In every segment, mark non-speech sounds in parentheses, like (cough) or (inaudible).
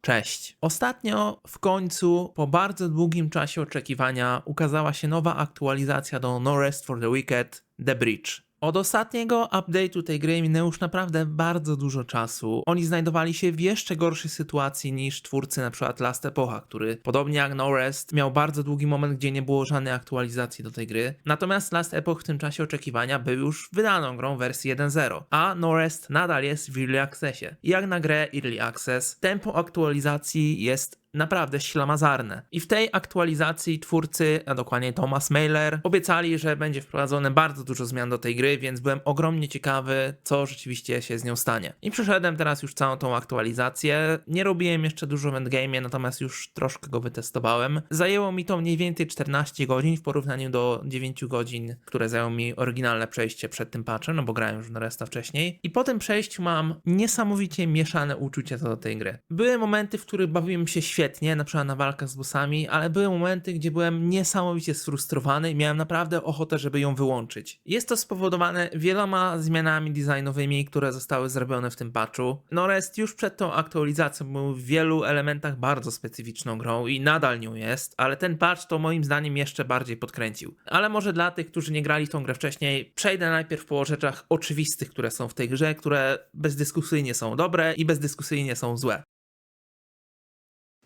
Cześć. Ostatnio w końcu, po bardzo długim czasie oczekiwania, ukazała się nowa aktualizacja do No Rest for the Wicked The Bridge. Od ostatniego update'u tej gry minęło już naprawdę bardzo dużo czasu. Oni znajdowali się w jeszcze gorszej sytuacji niż twórcy na przykład Last Epocha, który podobnie jak No Rest miał bardzo długi moment, gdzie nie było żadnej aktualizacji do tej gry. Natomiast Last Epoch w tym czasie oczekiwania był już wydaną grą wersji 1.0, a No Rest nadal jest w Early Accessie. Jak na grę Early Access, tempo aktualizacji jest naprawdę ślamazarne. I w tej aktualizacji twórcy, a dokładnie Thomas Mailer, obiecali, że będzie wprowadzone bardzo dużo zmian do tej gry, więc byłem ogromnie ciekawy, co rzeczywiście się z nią stanie. I przeszedłem teraz już całą tą aktualizację. Nie robiłem jeszcze dużo w endgame, natomiast już troszkę go wytestowałem. Zajęło mi to mniej więcej 14 godzin w porównaniu do 9 godzin, które zajęło mi oryginalne przejście przed tym patchem, no bo grałem już na resta wcześniej. I po tym przejściu mam niesamowicie mieszane uczucia co do tej gry. Były momenty, w których bawiłem się świetnie, na przykład na walkach z bossami, ale były momenty, gdzie byłem niesamowicie sfrustrowany i miałem naprawdę ochotę, żeby ją wyłączyć. Jest to spowodowane wieloma zmianami designowymi, które zostały zrobione w tym patchu. No Rest już przed tą aktualizacją był w wielu elementach bardzo specyficzną grą i nadal nią jest, ale ten patch to moim zdaniem jeszcze bardziej podkręcił. Ale może dla tych, którzy nie grali w tą grę wcześniej, przejdę najpierw po rzeczach oczywistych, które są w tej grze, które bezdyskusyjnie są dobre i bezdyskusyjnie są złe.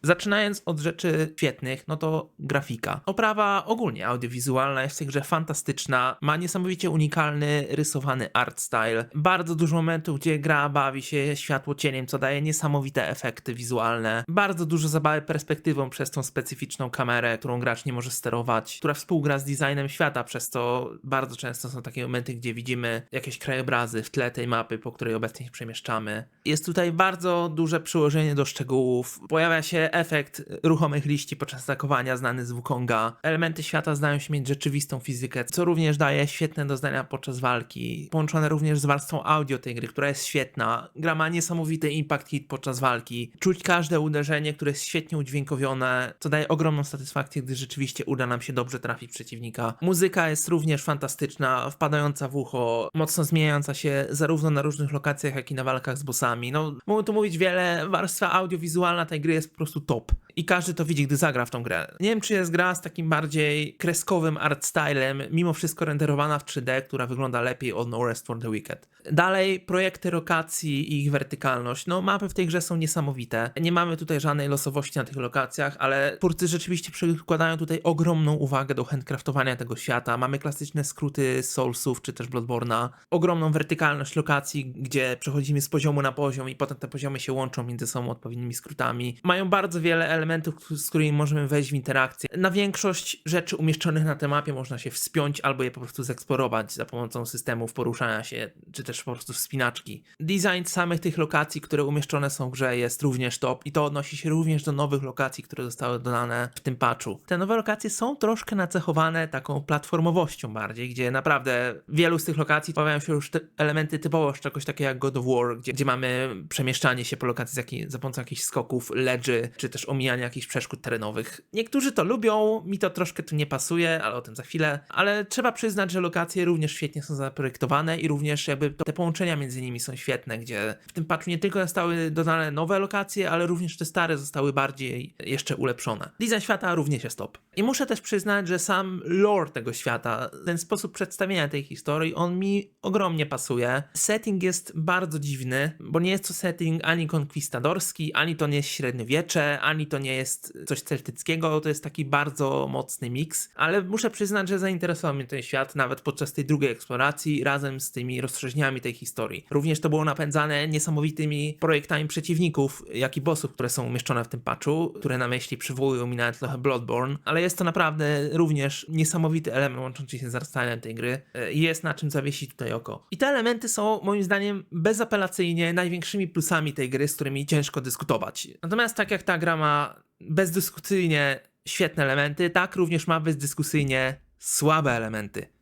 Zaczynając od rzeczy świetnych, no to grafika. Oprawa ogólnie audiowizualna jest grze fantastyczna, ma niesamowicie unikalny, rysowany art style. Bardzo dużo momentów, gdzie gra bawi się światło cieniem, co daje niesamowite efekty wizualne. Bardzo dużo zabawy perspektywą przez tą specyficzną kamerę, którą gracz nie może sterować, która współgra z designem świata, przez to bardzo często są takie momenty, gdzie widzimy jakieś krajobrazy w tle tej mapy, po której obecnie się przemieszczamy. Jest tutaj bardzo duże przyłożenie do szczegółów. Pojawia się efekt ruchomych liści podczas atakowania znany z Wukonga. Elementy świata zdają się mieć rzeczywistą fizykę, co również daje świetne doznania podczas walki. Połączone również z warstwą audio tej gry, która jest świetna. Gra ma niesamowity impact hit podczas walki. Czuć każde uderzenie, które jest świetnie udźwiękowione, co daje ogromną satysfakcję, gdy rzeczywiście uda nam się dobrze trafić przeciwnika. Muzyka jest również fantastyczna, wpadająca w ucho, mocno zmieniająca się zarówno na różnych lokacjach, jak i na walkach z bossami. No, mogę tu mówić wiele, warstwa audiowizualna tej gry jest po prostu top. I każdy to widzi, gdy zagra w tą grę. Nie wiem, czy jest gra z takim bardziej kreskowym art stylem, mimo wszystko renderowana w 3D, która wygląda lepiej od No Rest for the Wicked. Dalej, projekty lokacji i ich wertykalność. No, mapy w tej grze są niesamowite. Nie mamy tutaj żadnej losowości na tych lokacjach, ale twórcy rzeczywiście przykładają tutaj ogromną uwagę do handcraftowania tego świata. Mamy klasyczne skróty Soulsów czy też Bloodborne'a. Ogromną wertykalność lokacji, gdzie przechodzimy z poziomu na poziom i potem te poziomy się łączą między sobą odpowiednimi skrótami. Mają bardzo wiele elementów, z którymi możemy wejść w interakcję. Na większość rzeczy umieszczonych na tej mapie można się wspiąć albo je po prostu zeksplorować za pomocą systemów poruszania się, czy też po prostu wspinaczki. Design samych tych lokacji, które umieszczone są w grze jest również top i to odnosi się również do nowych lokacji, które zostały dodane w tym patchu. Te nowe lokacje są troszkę nacechowane taką platformowością bardziej, gdzie naprawdę wielu z tych lokacji pojawiają się już elementy typowo czegoś takiego jak God of War, gdzie, gdzie mamy przemieszczanie się po lokacji z jaki, za pomocą jakichś skoków, ledży, czy też omijania jakichś przeszkód terenowych. Niektórzy to lubią, mi to troszkę tu nie pasuje, ale o tym za chwilę. Ale trzeba przyznać, że lokacje również świetnie są zaprojektowane i również jakby te połączenia między nimi są świetne, gdzie w tym patchu nie tylko zostały dodane nowe lokacje, ale również te stare zostały bardziej jeszcze ulepszone. Design świata również jest top. I muszę też przyznać, że sam lore tego świata, ten sposób przedstawienia tej historii, on mi ogromnie pasuje. Setting jest bardzo dziwny, bo nie jest to setting ani konkwistadorski, ani to nie jest średniowiecze, ani to nie jest coś celtyckiego, to jest taki bardzo mocny miks, ale muszę przyznać, że zainteresował mnie ten świat nawet podczas tej drugiej eksploracji razem z tymi rozszerzeniami tej historii. Również to było napędzane niesamowitymi projektami przeciwników, jak i bossów, które są umieszczone w tym patchu, które na myśli przywołują mi nawet trochę Bloodborne, ale jest to naprawdę również niesamowity element łączący się z arsenalem tej gry i jest na czym zawiesić tutaj oko. I te elementy są moim zdaniem bezapelacyjnie największymi plusami tej gry, z którymi ciężko dyskutować. Natomiast tak jak ta gra ma bezdyskusyjnie świetne elementy, tak również ma bezdyskusyjnie słabe elementy.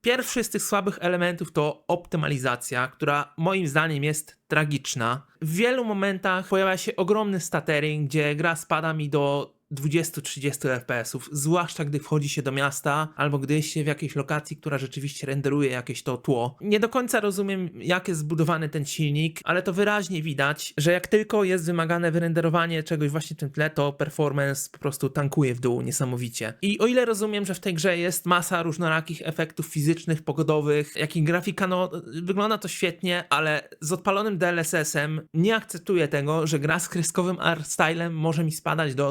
Pierwszy z tych słabych elementów to optymalizacja, która moim zdaniem jest tragiczna. W wielu momentach pojawia się ogromny stuttering, gdzie gra spada mi do 20-30 FPS-ów, zwłaszcza gdy wchodzi się do miasta, albo gdy jest się w jakiejś lokacji, która rzeczywiście renderuje jakieś to tło. Nie do końca rozumiem, jak jest zbudowany ten silnik, ale to wyraźnie widać, że jak tylko jest wymagane wyrenderowanie czegoś właśnie w tym tle, to performance po prostu tankuje w dół niesamowicie. I o ile rozumiem, że w tej grze jest masa różnorakich efektów fizycznych, pogodowych, jak i grafika, no wygląda to świetnie, ale z odpalonym DLSS-em nie akceptuję tego, że gra z kreskowym art stylem może mi spadać do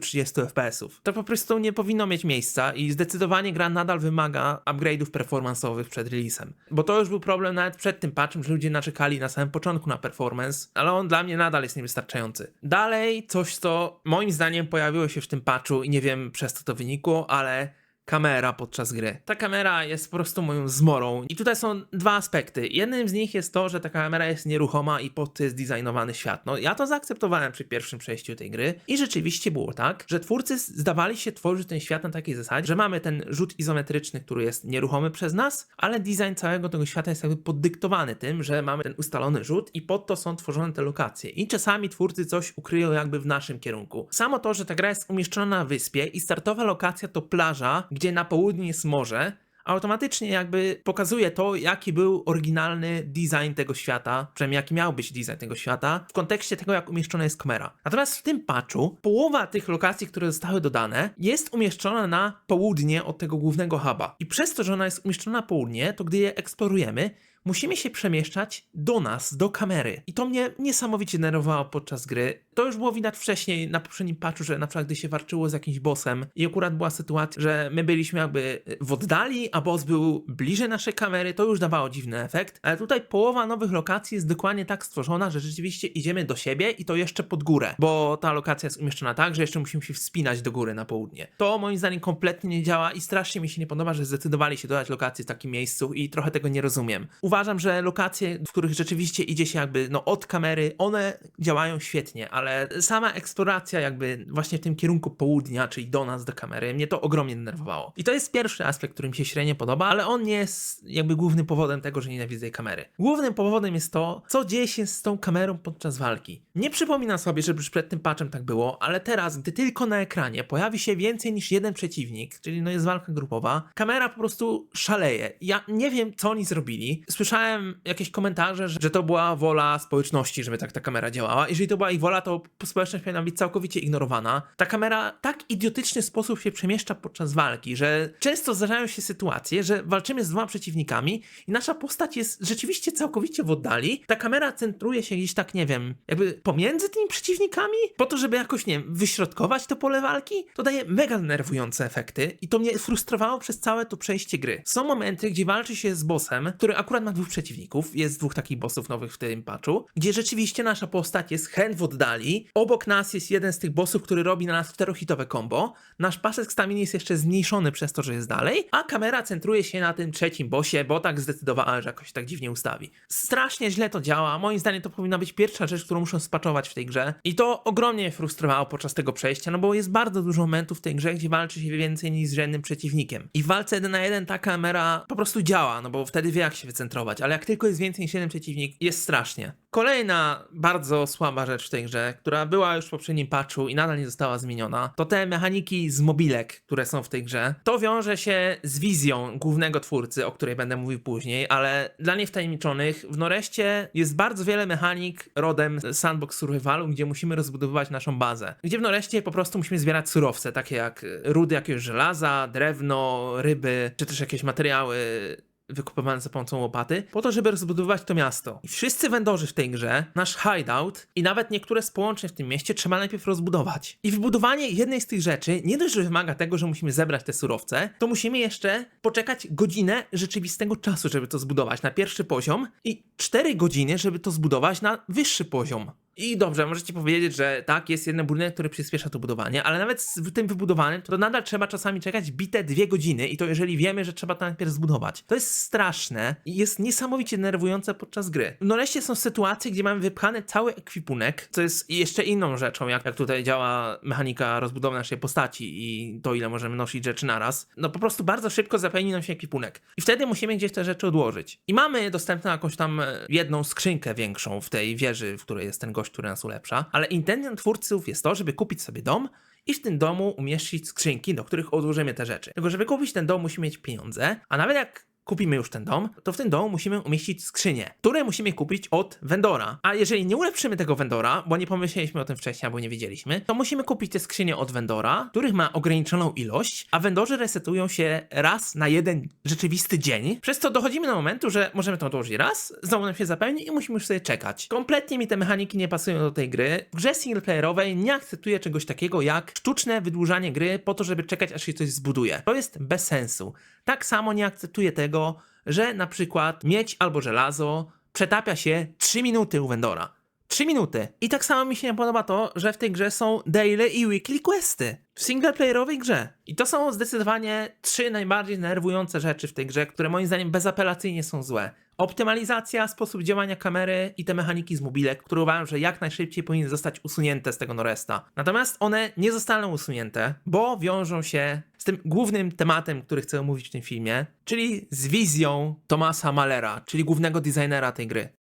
20-30 FPS-ów. To po prostu nie powinno mieć miejsca i zdecydowanie gra nadal wymaga upgrade'ów performance'owych przed releasem. Bo to już był problem nawet przed tym patchem, że ludzie naczekali na samym początku na performance, ale on dla mnie nadal jest niewystarczający. Dalej coś, co moim zdaniem pojawiło się w tym patchu i nie wiem przez co to wynikło, ale kamera podczas gry. Ta kamera jest po prostu moją zmorą. I tutaj są dwa aspekty. Jednym z nich jest to, że ta kamera jest nieruchoma i pod to jest designowany świat. No ja to zaakceptowałem przy pierwszym przejściu tej gry i rzeczywiście było tak, że twórcy zdawali się tworzyć ten świat na takiej zasadzie, że mamy ten rzut izometryczny, który jest nieruchomy przez nas, ale design całego tego świata jest jakby poddyktowany tym, że mamy ten ustalony rzut i pod to są tworzone te lokacje. I czasami twórcy coś ukryją jakby w naszym kierunku. Samo to, że ta gra jest umieszczona na wyspie i startowa lokacja to plaża, gdzie na południe jest morze, automatycznie jakby pokazuje to, jaki był oryginalny design tego świata, przynajmniej jaki miał być design tego świata, w kontekście tego, jak umieszczona jest kamera. Natomiast w tym patchu połowa tych lokacji, które zostały dodane, jest umieszczona na południe od tego głównego huba. I przez to, że ona jest umieszczona na południe, to gdy je eksplorujemy, musimy się przemieszczać do nas, do kamery. I to mnie niesamowicie nerwowało podczas gry. To już było widać wcześniej na poprzednim patchu, że na przykład gdy się walczyło z jakimś bossem i akurat była sytuacja, że my byliśmy jakby w oddali, a boss był bliżej naszej kamery, to już dawało dziwny efekt. Ale tutaj połowa nowych lokacji jest dokładnie tak stworzona, że rzeczywiście idziemy do siebie i to jeszcze pod górę, bo ta lokacja jest umieszczona tak, że jeszcze musimy się wspinać do góry na południe. To moim zdaniem kompletnie nie działa i strasznie mi się nie podoba, że zdecydowali się dodać lokację w takim miejscu i trochę tego nie rozumiem. Uważam, że lokacje, w których rzeczywiście idzie się jakby no od kamery, one działają świetnie, ale sama eksploracja jakby właśnie w tym kierunku południa, czyli do nas, do kamery, mnie to ogromnie denerwowało. I to jest pierwszy aspekt, który mi się średnio podoba, ale on nie jest jakby głównym powodem tego, że nienawidzę kamery. Głównym powodem jest to, co dzieje się z tą kamerą podczas walki. Nie przypominam sobie, żeby już przed tym patchem tak było, ale teraz, gdy tylko na ekranie pojawi się więcej niż jeden przeciwnik, czyli no jest walka grupowa, kamera po prostu szaleje. Ja nie wiem, co oni zrobili. Słyszałem jakieś komentarze, że, to była wola społeczności, żeby tak ta kamera działała. Jeżeli to była ich wola, to społeczność powinna być całkowicie ignorowana. Ta kamera tak idiotyczny sposób się przemieszcza podczas walki, że często zdarzają się sytuacje, że walczymy z dwoma przeciwnikami i nasza postać jest rzeczywiście całkowicie w oddali. Ta kamera centruje się gdzieś tak, nie wiem, jakby pomiędzy tymi przeciwnikami, po to, żeby jakoś, nie wiem, wyśrodkować to pole walki. To daje mega denerwujące efekty i to mnie frustrowało przez całe to przejście gry. Są momenty, gdzie walczy się z bossem, który akurat ma dwóch przeciwników, jest dwóch takich bossów nowych w tym patchu, gdzie rzeczywiście nasza postać jest hen w oddali, Obok nas jest jeden z tych bossów, który robi na nas czterohitowe combo. Nasz pasek staminy jest jeszcze zmniejszony przez to, że jest dalej, a kamera centruje się na tym trzecim bossie, bo tak zdecydowała, że jakoś tak dziwnie ustawi. Strasznie źle to działa. Moim zdaniem to powinna być pierwsza rzecz, którą muszę spaczować w tej grze. I to ogromnie mnie frustrowało podczas tego przejścia, no bo jest bardzo dużo momentów w tej grze, gdzie walczy się więcej niż z żadnym przeciwnikiem. I w walce jeden na jeden ta kamera po prostu działa, no bo wtedy wie jak się wycentrować, ale jak tylko jest więcej niż jeden przeciwnik, jest strasznie. Kolejna bardzo słaba rzecz w tej grze, która była już w poprzednim patchu i nadal nie została zmieniona, to te mechaniki z mobilek, które są w tej grze. To wiąże się z wizją głównego twórcy, o której będę mówił później, ale dla niewtajemniczonych w Noreście jest bardzo wiele mechanik rodem Sandbox Survivalu, gdzie musimy rozbudowywać naszą bazę. Gdzie w Noreście po prostu musimy zbierać surowce, takie jak rudy jakiegoś żelaza, drewno, ryby, czy też jakieś materiały wykupywane za pomocą łopaty, po to, żeby rozbudowywać to miasto. I wszyscy vendorzy w tej grze, nasz hideout i nawet niektóre z połączeń w tym mieście trzeba najpierw rozbudować. I wybudowanie jednej z tych rzeczy nie dość, że wymaga tego, że musimy zebrać te surowce, to musimy jeszcze poczekać godzinę rzeczywistego czasu, żeby to zbudować na pierwszy poziom i 4 godziny, żeby to zbudować na wyższy poziom. I dobrze, możecie powiedzieć, że tak, jest jeden budynek, który przyspiesza to budowanie, ale nawet z tym wybudowanym, to nadal trzeba czasami czekać bite dwie godziny i to jeżeli wiemy, że trzeba to najpierw zbudować. To jest straszne i jest niesamowicie denerwujące podczas gry. W Noreście są sytuacje, gdzie mamy wypchany cały ekwipunek, co jest jeszcze inną rzeczą, jak, jak tutaj działa mechanika rozbudowy naszej postaci i to, ile możemy nosić rzeczy naraz. No po prostu bardzo szybko zapełni nam się ekwipunek. I wtedy musimy gdzieś te rzeczy odłożyć. I mamy dostępną jakąś tam e, jedną skrzynkę większą w tej wieży, w której jest ten gość, który nas ulepsza, ale intencją twórców jest to, żeby kupić sobie dom i w tym domu umieścić skrzynki, do których odłożymy te rzeczy. Tylko żeby kupić ten dom musimy mieć pieniądze, a nawet jak kupimy już ten dom, to w tym domu musimy umieścić skrzynie, które musimy kupić od vendora. A jeżeli nie ulepszymy tego vendora, bo nie pomyśleliśmy o tym wcześniej, albo nie wiedzieliśmy, to musimy kupić te skrzynie od vendora, których ma ograniczoną ilość, a vendorzy resetują się raz na jeden rzeczywisty dzień, przez co dochodzimy do momentu, że możemy to odłożyć raz, znowu nam się zapełni i musimy już sobie czekać. Kompletnie mi te mechaniki nie pasują do tej gry. W grze singleplayerowej nie akceptuję czegoś takiego jak sztuczne wydłużanie gry po to, żeby czekać aż się coś zbuduje. To jest bez sensu. Tak samo nie akceptuję tego, że na przykład miedź albo żelazo przetapia się 3 minuty u vendora. 3 minuty. I tak samo mi się nie podoba to, że w tej grze są daily i weekly questy. W singleplayerowej grze. I to są zdecydowanie trzy najbardziej denerwujące rzeczy w tej grze, które moim zdaniem bezapelacyjnie są złe. Optymalizacja, sposób działania kamery i te mechaniki z mobilek, które uważam, że jak najszybciej powinny zostać usunięte z tego Noresta. Natomiast one nie zostaną usunięte, bo wiążą się z tym głównym tematem, który chcę omówić w tym filmie, czyli z wizją Tomasa Malera, czyli głównego designera tej gry.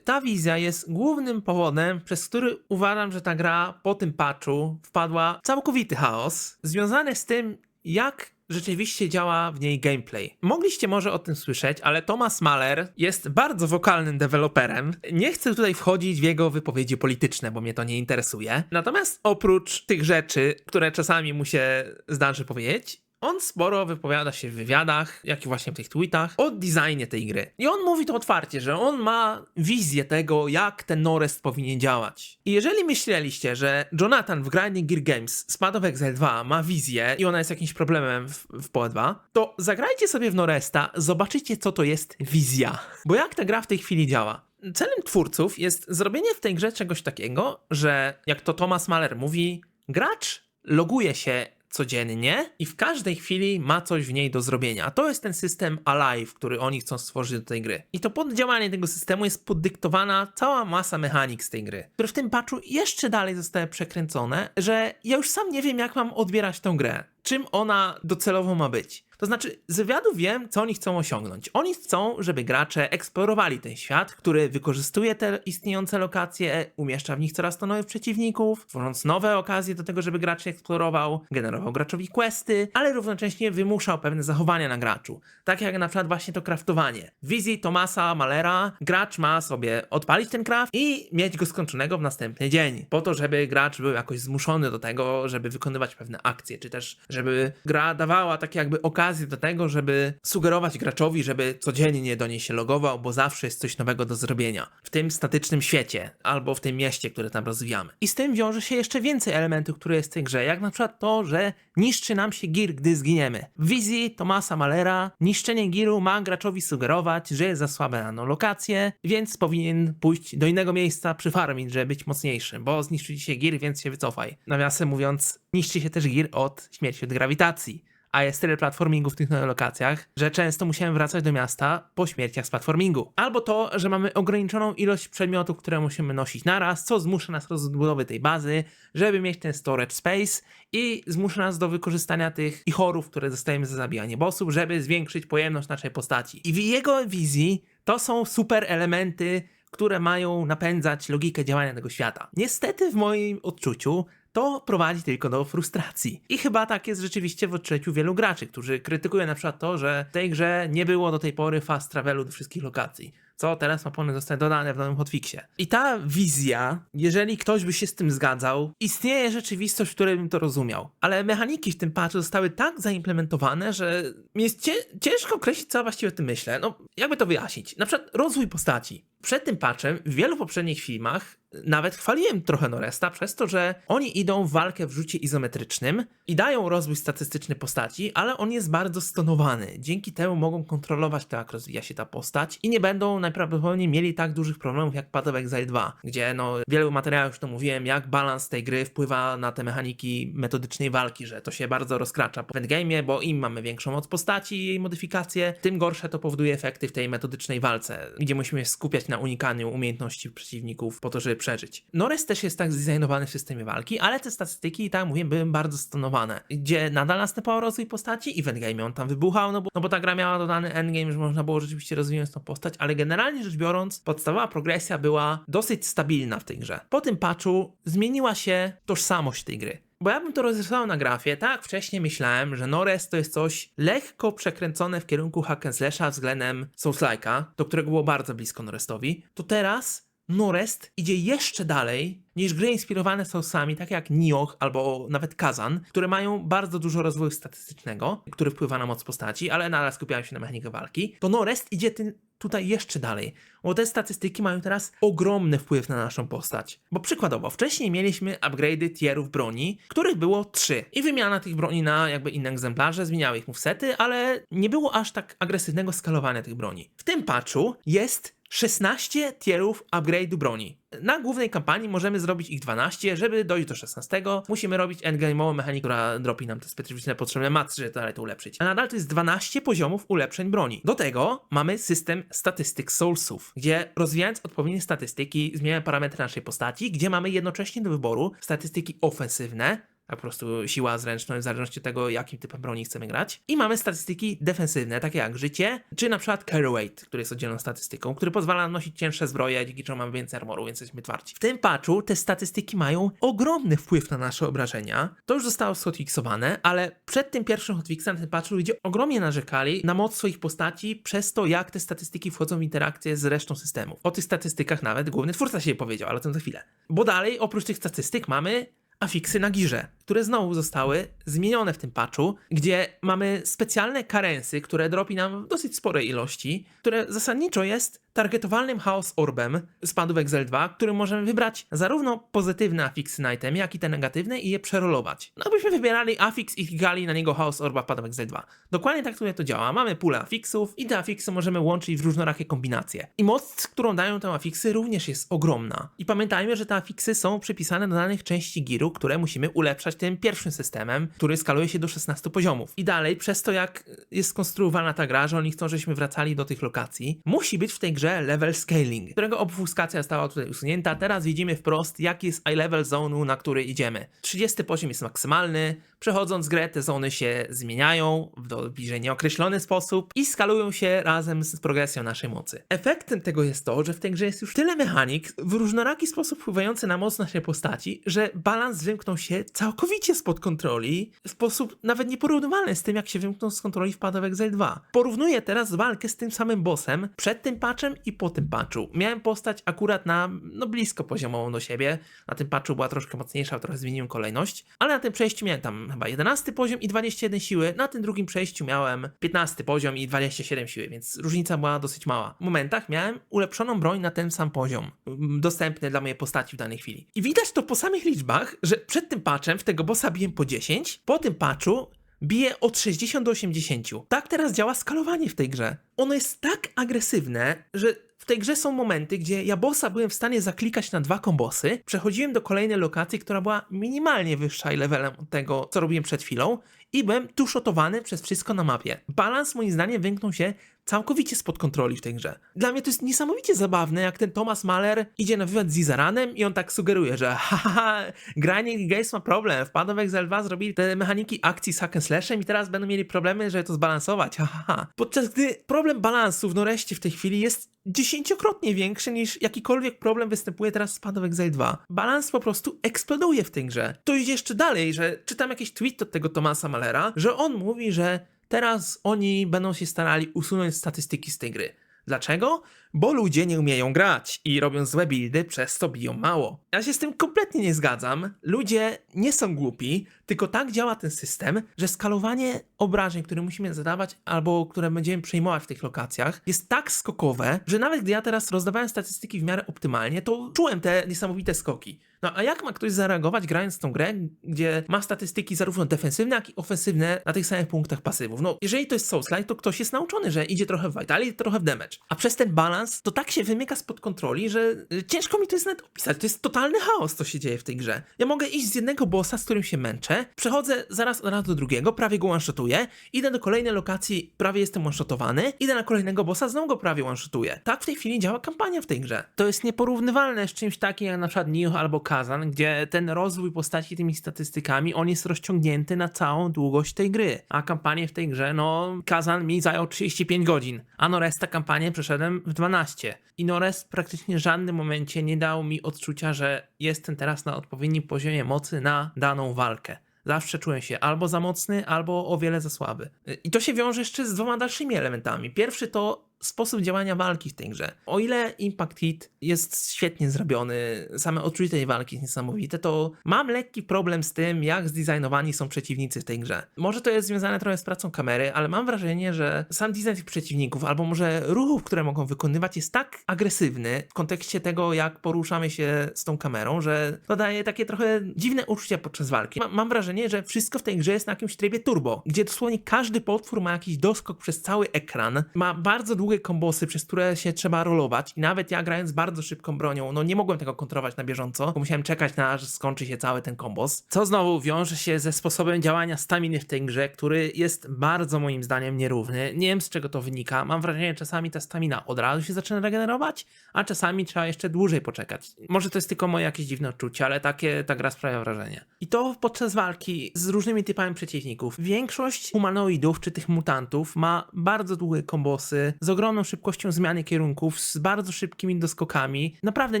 Ta wizja jest głównym powodem, przez który uważam, że ta gra po tym patchu wpadła w całkowity chaos, związany z tym, jak rzeczywiście działa w niej gameplay. Mogliście może o tym słyszeć, ale Thomas Mahler jest bardzo wokalnym deweloperem. Nie chcę tutaj wchodzić w jego wypowiedzi polityczne, bo mnie to nie interesuje. Natomiast oprócz tych rzeczy, które czasami mu się zdarzy powiedzieć, on sporo wypowiada się w wywiadach, jak i właśnie w tych tweetach, o designie tej gry. I on mówi to otwarcie, że on ma wizję tego, jak ten Norest powinien działać. I jeżeli myśleliście, że Jonathan w Grinding Gear Games z Path of Exile 2 ma wizję i ona jest jakimś problemem w, w PoE 2, to zagrajcie sobie w Noresta, zobaczycie co to jest wizja. Bo jak ta gra w tej chwili działa? Celem twórców jest zrobienie w tej grze czegoś takiego, że jak to Thomas Mahler mówi, gracz loguje się codziennie i w każdej chwili ma coś w niej do zrobienia. To jest ten system Alive, który oni chcą stworzyć do tej gry. I to pod działanie tego systemu jest poddyktowana cała masa mechanik z tej gry, które w tym patchu jeszcze dalej zostały przekręcone, że ja już sam nie wiem, jak mam odbierać tę grę. Czym ona docelowo ma być. To znaczy, z wywiadu wiem, co oni chcą osiągnąć. Oni chcą, żeby gracze eksplorowali ten świat, który wykorzystuje te istniejące lokacje, umieszcza w nich coraz to nowych przeciwników, tworząc nowe okazje do tego, żeby gracz eksplorował, generował graczowi questy, ale równocześnie wymuszał pewne zachowania na graczu. Tak jak na przykład właśnie to craftowanie. W wizji Tomasa Malera gracz ma sobie odpalić ten craft i mieć go skończonego w następny dzień. Po to, żeby gracz był jakoś zmuszony do tego, żeby wykonywać pewne akcje, czy też żeby gra dawała takie jakby okazje do tego, żeby sugerować graczowi, żeby codziennie do niej się logował, bo zawsze jest coś nowego do zrobienia. W tym statycznym świecie, albo w tym mieście, które tam rozwijamy. I z tym wiąże się jeszcze więcej elementów, które jest w tej grze, jak na przykład to, że niszczy nam się gir, gdy zginiemy. W wizji Tomasa Malera niszczenie giru ma graczowi sugerować, że jest za słabe na lokację, więc powinien pójść do innego miejsca przy farming, żeby być mocniejszy, bo zniszczy się gir, więc się wycofaj. Nawiasem mówiąc, niszczy się też gir od śmierci od grawitacji a jest tyle platformingu w tych lokacjach, że często musiałem wracać do miasta po śmierciach z platformingu. Albo to, że mamy ograniczoną ilość przedmiotów, które musimy nosić naraz, co zmusza nas do rozbudowy tej bazy, żeby mieć ten storage space i zmusza nas do wykorzystania tych ichorów, które dostajemy za zabijanie bossów, żeby zwiększyć pojemność naszej postaci. I w jego wizji to są super elementy, które mają napędzać logikę działania tego świata. Niestety w moim odczuciu to prowadzi tylko do frustracji. I chyba tak jest rzeczywiście w odczuciu wielu graczy, którzy krytykują na przykład to, że w tej grze nie było do tej pory fast travelu do wszystkich lokacji co teraz ma powinno zostać dodane w nowym hotfixie. I ta wizja, jeżeli ktoś by się z tym zgadzał, istnieje rzeczywistość, w której bym to rozumiał. Ale mechaniki w tym patchu zostały tak zaimplementowane, że jest ciężko określić, co właściwie o tym myślę. No, jakby to wyjaśnić? Na przykład rozwój postaci. Przed tym patchem w wielu poprzednich filmach nawet chwaliłem trochę Noresta przez to, że oni idą w walkę w rzucie izometrycznym i dają rozwój statystyczny postaci, ale on jest bardzo stonowany. Dzięki temu mogą kontrolować to, jak rozwija się ta postać i nie będą najprawdopodobniej mieli tak dużych problemów jak Path of Exile 2, gdzie no w wielu materiałach już to mówiłem, jak balans tej gry wpływa na te mechaniki metodycznej walki, że to się bardzo rozkracza po endgame'ie, bo im mamy większą moc postaci i jej modyfikacje, tym gorsze to powoduje efekty w tej metodycznej walce, gdzie musimy się skupiać na unikaniu umiejętności przeciwników po to, żeby przeżyć. Nores też jest tak zdesignowany w systemie walki, ale te statystyki, tak mówię, były bardzo stonowane, gdzie nadal następował rozwój postaci i w endgame on tam wybuchał, no bo, no bo ta gra miała dodany endgame, że można było rzeczywiście rozwijać tą postać, ale generalnie rzecz biorąc, podstawowa progresja była dosyć stabilna w tej grze. Po tym patchu zmieniła się tożsamość tej gry. Bo ja bym to rozrysował na grafie, tak wcześniej myślałem, że Nores to jest coś lekko przekręcone w kierunku hack and slasha względem Souls-like'a, do którego było bardzo blisko Norestowi, to teraz Norest idzie jeszcze dalej niż gry inspirowane Soulsami, takie jak Nioh albo nawet Kazan, które mają bardzo dużo rozwoju statystycznego, który wpływa na moc postaci, ale nadal skupiają się na mechanikę walki. To Norest idzie tutaj jeszcze dalej, bo te statystyki mają teraz ogromny wpływ na naszą postać. Bo przykładowo, wcześniej mieliśmy upgrade'y tierów broni, których było trzy i wymiana tych broni na jakby inne egzemplarze, zmieniały ich movesety, ale nie było aż tak agresywnego skalowania tych broni. W tym patchu jest 16 tierów upgrade'u broni. Na głównej kampanii możemy zrobić ich 12, żeby dojść do 16. Musimy robić endgame'ową mechanikę, która dropi nam te specyficzne potrzebne macy, żeby dalej to ulepszyć. A nadal to jest 12 poziomów ulepszeń broni. Do tego mamy system statystyk Soulsów, gdzie rozwijając odpowiednie statystyki zmieniamy parametry naszej postaci, gdzie mamy jednocześnie do wyboru statystyki ofensywne, a po prostu siła, zręczność, w zależności od tego, jakim typem broni chcemy grać. I mamy statystyki defensywne, takie jak życie, czy na przykład carry weight, który jest oddzielną statystyką, który pozwala nosić cięższe zbroje, dzięki czemu mamy więcej armoru, więc jesteśmy twardzi. W tym patchu te statystyki mają ogromny wpływ na nasze obrażenia. To już zostało shotfixowane, ale przed tym pierwszym hotfixem ten patch ludzie ogromnie narzekali na moc swoich postaci przez to, jak te statystyki wchodzą w interakcję z resztą systemów. O tych statystykach nawet główny twórca się powiedział, ale o tym za chwilę. Bo dalej, oprócz tych statystyk mamy afiksy na girze, które znowu zostały zmienione w tym patchu, gdzie mamy specjalne karensy, które dropi nam w dosyć sporej ilości, które zasadniczo jest targetowalnym Chaos Orbem z padów Excel 2, którym możemy wybrać zarówno pozytywne afiksy na itemie, jak i te negatywne i je przerolować. No byśmy wybierali afiks i klikali na niego Chaos Orba padów Excel 2. Dokładnie tak tutaj to działa. Mamy pulę afiksów i te afiksy możemy łączyć w różnorakie kombinacje. I moc, którą dają te afiksy również jest ogromna. I pamiętajmy, że te afiksy są przypisane do danych części giru, które musimy ulepszać tym pierwszym systemem, który skaluje się do 16 poziomów. I dalej, przez to jak jest skonstruowana ta gra, że oni chcą, żebyśmy wracali do tych lokacji, musi być w tej grze level scaling, którego obfuscacja została tutaj usunięta. Teraz widzimy wprost, jaki jest eye level zonu, na który idziemy. 30 poziom jest maksymalny, przechodząc grę te zony się zmieniają w bliżej nieokreślony sposób i skalują się razem z progresją naszej mocy. Efektem tego jest to, że w tej grze jest już tyle mechanik w różnoraki sposób wpływający na moc naszej postaci, że balans wymknął się całkowicie spod kontroli w sposób nawet nieporównywalny z tym, jak się wymknął z kontroli w Path of Exile 2. Porównuję teraz walkę z tym samym bossem przed tym patchem i po tym patchu. Miałem postać akurat na, no blisko poziomową do siebie, na tym patchu była troszkę mocniejsza, trochę zmieniłem kolejność, ale na tym przejściu miałem tam chyba 11 poziom i 21 siły, na tym drugim przejściu miałem 15 poziom i 27 siły, więc różnica była dosyć mała. W momentach miałem ulepszoną broń na ten sam poziom, mm, dostępny dla mojej postaci w danej chwili. I widać to po samych liczbach, że przed tym patchem w tego bossa biłem po 10, po tym patchu bije od 60 do 80. Tak teraz działa skalowanie w tej grze. Ono jest tak agresywne, że tej grze są momenty, gdzie ja bossa byłem w stanie zaklikać na dwa kombosy, przechodziłem do kolejnej lokacji, która była minimalnie wyższa i levelem od tego, co robiłem przed chwilą i byłem tuszotowany przez wszystko na mapie. Balans moim zdaniem wymknął się całkowicie spod kontroli w tej grze. Dla mnie to jest niesamowicie zabawne, jak ten Thomas Mahler idzie na wywiad z Izaranem i on tak sugeruje, że (laughs) haha, granie Games ma problem, w of Exile 2 zrobili te mechaniki akcji z hack and slashem i teraz będą mieli problemy, żeby to zbalansować, haha. Podczas gdy problem balansu w Noreście w tej chwili jest dziesięciokrotnie większy niż jakikolwiek problem występuje teraz z of Exile 2. Balans po prostu eksploduje w tej grze. To idzie jeszcze dalej, że czytam jakiś tweet od tego Thomasa Mahlera, że on mówi, że teraz oni będą się starali usunąć statystyki z tej gry. Dlaczego? Bo ludzie nie umieją grać i robią złe buildy, przez to biją mało. Ja się z tym kompletnie nie zgadzam. Ludzie nie są głupi, tylko tak działa ten system, że skalowanie obrażeń, które musimy zadawać albo które będziemy przejmować w tych lokacjach, jest tak skokowe, że nawet gdy ja teraz rozdawałem statystyki w miarę optymalnie, to czułem te niesamowite skoki. No a jak ma ktoś zareagować grając tą grę, gdzie ma statystyki zarówno defensywne, jak i ofensywne na tych samych punktach pasywów? No, jeżeli to jest Soulslike, to ktoś jest nauczony, że idzie trochę w Vitality, trochę w damage. A przez ten balans to tak się wymyka spod kontroli, że y, ciężko mi to jest nawet opisać. To jest totalny chaos, co się dzieje w tej grze. Ja mogę iść z jednego bossa, z którym się męczę, przechodzę zaraz raz do drugiego, prawie go one one-shotuję, idę do kolejnej lokacji, prawie jestem one-shotowany, idę na kolejnego bossa, znowu go prawie one-shotuję. Tak w tej chwili działa kampania w tej grze. To jest nieporównywalne z czymś takim jak na przykład Nioh albo Kazan, gdzie ten rozwój postaci tymi statystykami, on jest rozciągnięty na całą długość tej gry. A kampanię w tej grze, no, Kazan mi zajął 35 godzin, a Noresta kampanię przeszedłem w 12. I Norest praktycznie w żadnym momencie nie dał mi odczucia, że jestem teraz na odpowiednim poziomie mocy na daną walkę. Zawsze czułem się albo za mocny, albo o wiele za słaby. I to się wiąże jeszcze z dwoma dalszymi elementami. Pierwszy to sposób działania walki w tej grze. O ile Impact Hit jest świetnie zrobiony, same odczucie tej walki jest niesamowite, to mam lekki problem z tym, jak zdesignowani są przeciwnicy w tej grze. Może to jest związane trochę z pracą kamery, ale mam wrażenie, że sam design tych przeciwników, albo może ruchów, które mogą wykonywać, jest tak agresywny w kontekście tego, jak poruszamy się z tą kamerą, że to daje takie trochę dziwne uczucia podczas walki. Ma- mam wrażenie, że wszystko w tej grze jest na jakimś trybie turbo, gdzie dosłownie każdy potwór ma jakiś doskok przez cały ekran, ma bardzo długie kombosy, przez które się trzeba rolować i nawet ja grając bardzo szybką bronią, no nie mogłem tego kontrolować na bieżąco, bo musiałem czekać na aż skończy się cały ten kombos. Co znowu wiąże się ze sposobem działania staminy w tej grze, który jest bardzo moim zdaniem nierówny. Nie wiem z czego to wynika. Mam wrażenie, że czasami ta stamina od razu się zaczyna regenerować, a czasami trzeba jeszcze dłużej poczekać. Może to jest tylko moje jakieś dziwne odczucie, ale takie ta gra sprawia wrażenie. I to podczas walki z różnymi typami przeciwników. Większość humanoidów czy tych mutantów ma bardzo długie kombosy z ogromną szybkością zmiany kierunków, z bardzo szybkimi doskokami. Naprawdę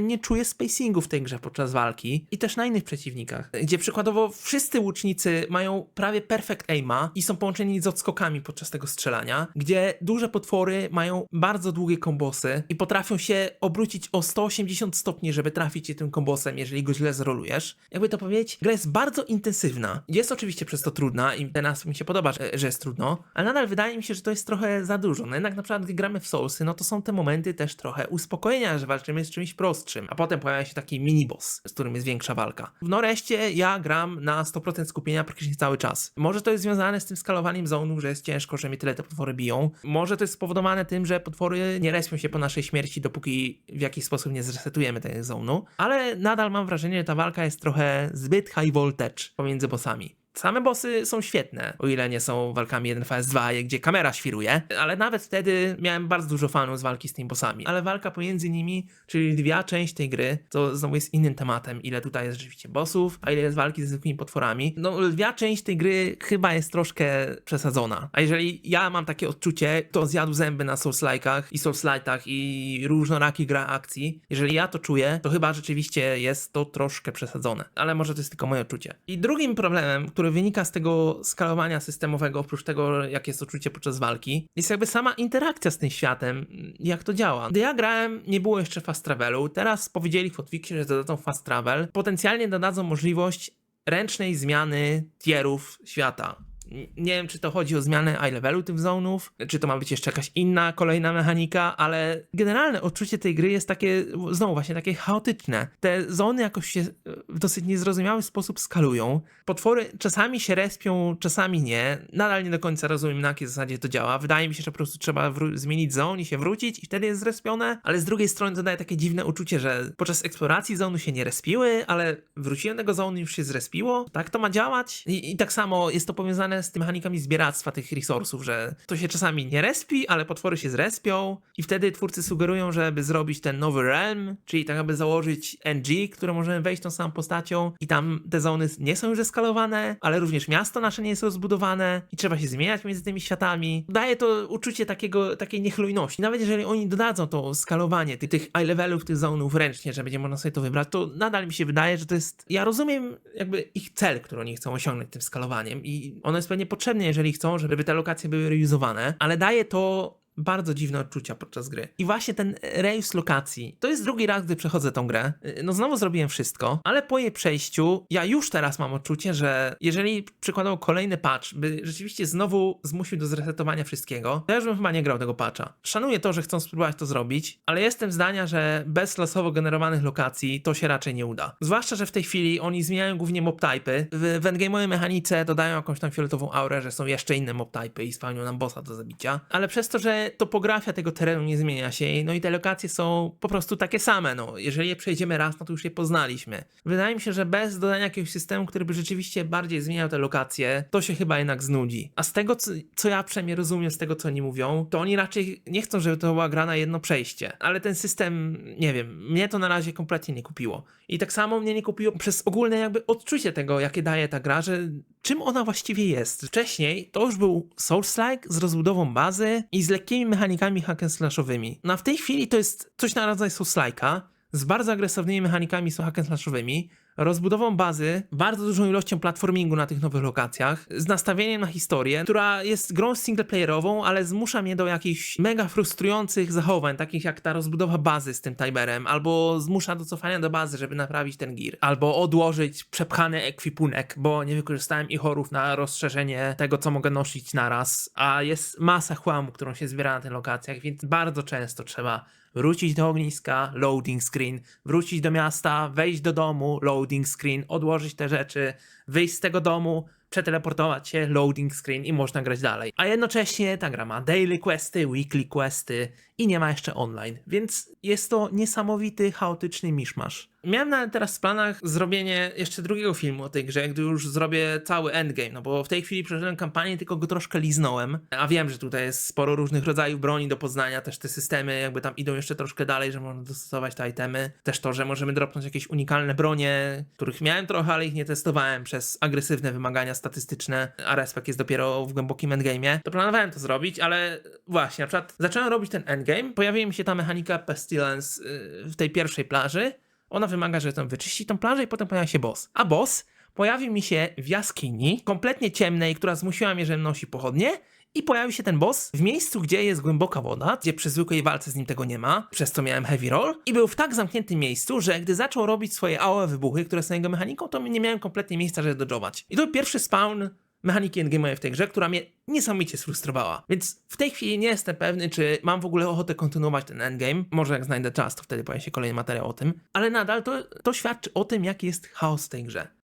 nie czuję spacingu w tej grze podczas walki i też na innych przeciwnikach, gdzie przykładowo wszyscy łucznicy mają prawie perfect aima i są połączeni z odskokami podczas tego strzelania, gdzie duże potwory mają bardzo długie kombosy i potrafią się obrócić o 180 stopni, żeby trafić cię tym kombosem, jeżeli go źle zrolujesz. Jakby to powiedzieć, gra jest bardzo intensywna. Jest oczywiście przez to trudna i teraz mi się podoba, że, jest trudno, ale nadal wydaje mi się, że to jest trochę za dużo. No jednak na przykład gdy gramy w Soulsy, no to są te momenty też trochę uspokojenia, że walczymy z czymś prostszym, a potem pojawia się taki miniboss, z którym jest większa walka. W Noreście ja gram na 100% skupienia praktycznie cały czas. Może to jest związane z tym skalowaniem zonów, że jest ciężko, że mnie tyle te potwory biją. Może to jest spowodowane tym, że potwory nie respią się po naszej śmierci, dopóki w jakiś sposób nie zresetujemy tego zonu, ale nadal mam wrażenie, że ta walka jest trochę zbyt high voltage pomiędzy bossami. Same bossy są świetne, o ile nie są walkami 1 vs 2, gdzie kamera świruje, ale nawet wtedy miałem bardzo dużo fanów z walki z tymi bossami. Ale walka pomiędzy nimi, czyli lwia część tej gry, to znowu jest innym tematem, ile tutaj jest rzeczywiście bossów, a ile jest walki ze zwykłymi potworami. No, lwia część tej gry chyba jest troszkę przesadzona. A jeżeli ja mam takie odczucie, to zjadł zęby na Souls-like'ach i Souls-like'ach i różnorakie gra akcji. Jeżeli ja to czuję, to chyba rzeczywiście jest to troszkę przesadzone. Ale może to jest tylko moje odczucie. I drugim problemem, który wynika z tego skalowania systemowego, oprócz tego, jakie jest odczucie podczas walki, jest jakby sama interakcja z tym światem, jak to działa. Gdy ja grałem, nie było jeszcze fast travelu. Teraz powiedzieli w Hotfixie, że dodadzą fast travel. Potencjalnie dodadzą możliwość ręcznej zmiany tierów świata. Nie wiem, czy to chodzi o zmianę eye levelu tych zonów, czy to ma być jeszcze jakaś inna, kolejna mechanika, ale generalne odczucie tej gry jest takie, znowu właśnie takie chaotyczne. Te zony jakoś się w dosyć niezrozumiały sposób skalują. Potwory czasami się respią, czasami nie. Nadal nie do końca rozumiem, na jakiej zasadzie to działa. Wydaje mi się, że po prostu trzeba zmienić zon i się wrócić i wtedy jest zrespione, ale z drugiej strony to daje takie dziwne uczucie, że podczas eksploracji zonu się nie respiły, ale wróciłem do tego zonu już się zrespiło. Tak to ma działać? I, I tak samo jest to powiązane z tym mechanikami zbieractwa tych resursów, że to się czasami nie respi, ale potwory się zrespią i wtedy twórcy sugerują, żeby zrobić ten nowy realm, czyli tak aby założyć NG, które możemy wejść tą samą postacią i tam te zony nie są już eskalowane, ale również miasto nasze nie jest rozbudowane i trzeba się zmieniać między tymi światami. Daje to uczucie takiego, takiej niechlujności. Nawet jeżeli oni dodadzą to skalowanie tych, tych high levelów, tych zonów ręcznie, że będzie można sobie to wybrać, to nadal mi się wydaje, że to jest... Ja rozumiem jakby ich cel, który oni chcą osiągnąć tym skalowaniem i ono jest pewnie potrzebne, jeżeli chcą, żeby te lokacje były reuzowane, ale daje to bardzo dziwne odczucia podczas gry. I właśnie ten reuse lokacji, to jest drugi raz, gdy przechodzę tą grę. Yy, No znowu zrobiłem wszystko, ale po jej przejściu ja już teraz mam odczucie, że jeżeli przykładowo kolejny patch by rzeczywiście znowu zmusił do zresetowania wszystkiego, to ja już bym chyba nie grał tego patcha. Szanuję to, że chcą spróbować to zrobić, ale jestem zdania, że bez losowo generowanych lokacji to się raczej nie uda. Zwłaszcza, że w tej chwili oni zmieniają głównie mob typy. W, w endgame'owej mechanice dodają jakąś tam fioletową aurę, że są jeszcze inne mob typy i spełnią nam bossa do zabicia, ale przez to, że topografia tego terenu nie zmienia się, no i te lokacje są po prostu takie same, no. Jeżeli je przejdziemy raz, no to już je poznaliśmy. Wydaje mi się, że bez dodania jakiegoś systemu, który by rzeczywiście bardziej zmieniał te lokacje, to się chyba jednak znudzi. A z tego, co, co ja przynajmniej rozumiem, z tego, co oni mówią, to oni raczej nie chcą, żeby to była gra na jedno przejście. Ale ten system, nie wiem, mnie to na razie kompletnie nie kupiło. I tak samo mnie nie kupiło przez ogólne jakby odczucie tego, jakie daje ta gra, że czym ona właściwie jest. Wcześniej to już był Souls-like z rozbudową bazy i z lekkimi mechanikami hack and slashowymi. No a w tej chwili to jest coś na rodzaj Souls-like'a z bardzo agresywnymi mechanikami hack and slashowymi, rozbudową bazy, bardzo dużą ilością platformingu na tych nowych lokacjach, z nastawieniem na historię, która jest grą singleplayerową, ale zmusza mnie do jakichś mega frustrujących zachowań, takich jak ta rozbudowa bazy z tym timerem, albo zmusza do cofania do bazy, żeby naprawić ten gear, albo odłożyć przepchany ekwipunek, bo nie wykorzystałem ich chorów na rozszerzenie tego, co mogę nosić naraz, a jest masa chłamu, którą się zbiera na tych lokacjach, więc bardzo często trzeba wrócić do ogniska, loading screen, wrócić do miasta, wejść do domu, loading screen, odłożyć te rzeczy, wyjść z tego domu, przeteleportować się, loading screen i można grać dalej. A jednocześnie ta gra ma daily questy, weekly questy i nie ma jeszcze online, więc jest to niesamowity, chaotyczny miszmasz. Miałem nawet teraz w planach zrobienie jeszcze drugiego filmu o tej grze, gdy już zrobię cały endgame, no bo w tej chwili przeszedłem kampanię, tylko go troszkę liznąłem, a wiem, że tutaj jest sporo różnych rodzajów broni do poznania, też te systemy jakby tam idą jeszcze troszkę dalej, że można dostosować te itemy, też to, że możemy dropnąć jakieś unikalne bronie, których miałem trochę, ale ich nie testowałem przez agresywne wymagania statystyczne, a respekt jest dopiero w głębokim endgame'ie, to planowałem to zrobić, ale właśnie, na przykład zacząłem robić ten endgame, pojawiła mi się ta mechanika Pestilence yy, w tej pierwszej plaży, ona wymaga, że tam wyczyści tą plażę i potem pojawia się boss. A boss pojawił mi się w jaskini, kompletnie ciemnej, która zmusiła mnie, żebym nosi pochodnie. I pojawił się ten boss w miejscu, gdzie jest głęboka woda, gdzie przy zwykłej walce z nim tego nie ma, przez co miałem heavy roll. I był w tak zamkniętym miejscu, że gdy zaczął robić swoje AOE wybuchy, które są jego mechaniką, to nie miałem kompletnie miejsca, żeby dodżować. I to był pierwszy spawn mechaniki endgame'owej w tej grze, która mnie niesamowicie sfrustrowała. Więc w tej chwili nie jestem pewny, czy mam w ogóle ochotę kontynuować ten endgame. Może jak znajdę czas, to wtedy pojawi się kolejny materiał o tym. Ale nadal to, to świadczy o tym, jaki jest chaos w tej grze.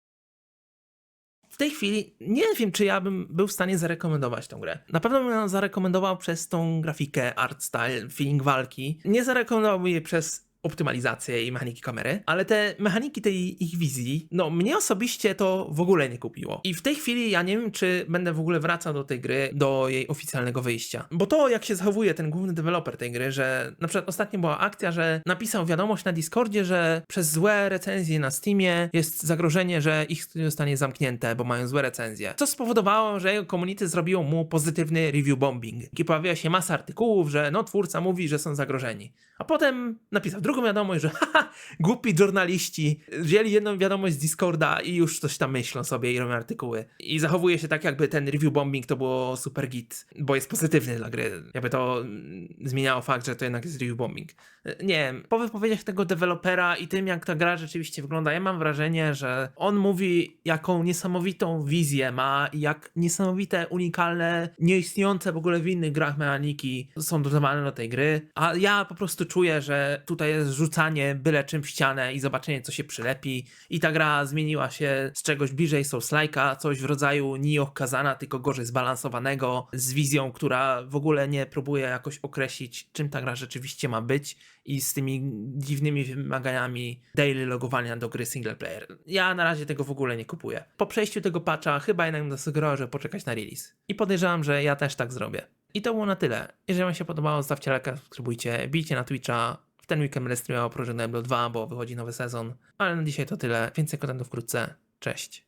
W tej chwili nie wiem, czy ja bym był w stanie zarekomendować tą grę. Na pewno bym ją zarekomendował przez tą grafikę, art style, feeling walki. Nie zarekomendowałbym jej przez optymalizację i mechaniki kamery, ale te mechaniki tej ich wizji, no mnie osobiście to w ogóle nie kupiło. I w tej chwili ja nie wiem, czy będę w ogóle wracał do tej gry, do jej oficjalnego wyjścia. Bo to, jak się zachowuje ten główny deweloper tej gry, że na przykład ostatnio była akcja, że napisał wiadomość na Discordzie, że przez złe recenzje na Steamie jest zagrożenie, że ich studio zostanie zamknięte, bo mają złe recenzje. Co spowodowało, że jego community zrobiło mu pozytywny review bombing. I pojawiła się masa artykułów, że no twórca mówi, że są zagrożeni. A potem napisał drugą wiadomość, że (laughs) haha, głupi żurnaliści wzięli jedną wiadomość z Discorda i już coś tam myślą sobie i robią artykuły. I zachowuje się tak, jakby ten review bombing to było super git, bo jest pozytywny dla gry. Jakby to mm, zmieniało fakt, że to jednak jest review bombing. Nie wiem, po wypowiedziach tego dewelopera i tym, jak ta gra rzeczywiście wygląda, ja mam wrażenie, że on mówi, jaką niesamowitą wizję ma i jak niesamowite, unikalne, nieistniejące w ogóle w innych grach mechaniki są dodawane do tej gry, a ja po prostu czuję, że tutaj jest rzucanie byle czym w ścianę i zobaczenie, co się przylepi i ta gra zmieniła się z czegoś bliżej Souls-like'a, coś w rodzaju Nioh Kazana, tylko gorzej zbalansowanego, z wizją, która w ogóle nie próbuje jakoś określić, czym ta gra rzeczywiście ma być i z tymi dziwnymi wymaganiami daily logowania do gry single player. Ja na razie tego w ogóle nie kupuję. Po przejściu tego patcha chyba jednak bym zasugerował, żeby poczekać na release. I podejrzewam, że ja też tak zrobię. I to było na tyle. Jeżeli wam się podobało, zostawcie lajka, subskrybujcie, bijcie na Twitcha. W ten weekend będę streamował Project Diablo 2, bo wychodzi nowy sezon. Ale na dzisiaj to tyle. Więcej kontentu wkrótce. Cześć.